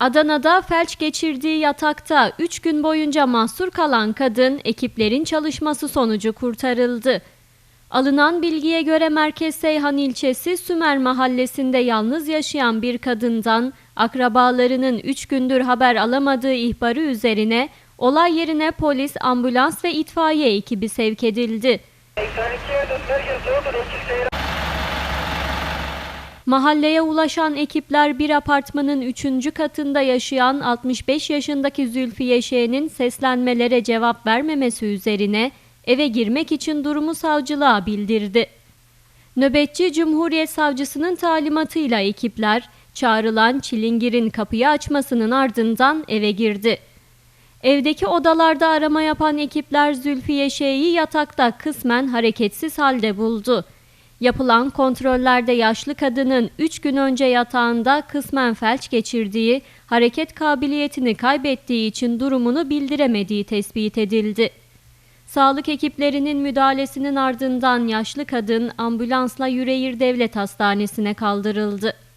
Adana'da felç geçirdiği yatakta 3 gün boyunca mahsur kalan kadın ekiplerin çalışması sonucu kurtarıldı. Alınan bilgiye göre Merkez Seyhan ilçesi Sümer mahallesinde yalnız yaşayan bir kadından akrabalarının 3 gündür haber alamadığı ihbarı üzerine olay yerine polis, ambulans ve itfaiye ekibi sevk edildi. Mahalleye ulaşan ekipler bir apartmanın 3. katında yaşayan 65 yaşındaki Zülfiye Şen'in seslenmelere cevap vermemesi üzerine eve girmek için durumu savcılığa bildirdi. Nöbetçi Cumhuriyet Savcısının talimatıyla ekipler çağrılan çilingir'in kapıyı açmasının ardından eve girdi. Evdeki odalarda arama yapan ekipler Zülfiye Şeyh'i yatakta kısmen hareketsiz halde buldu. Yapılan kontrollerde yaşlı kadının 3 gün önce yatağında kısmen felç geçirdiği, hareket kabiliyetini kaybettiği için durumunu bildiremediği tespit edildi. Sağlık ekiplerinin müdahalesinin ardından yaşlı kadın ambulansla Yüreğir Devlet Hastanesi'ne kaldırıldı.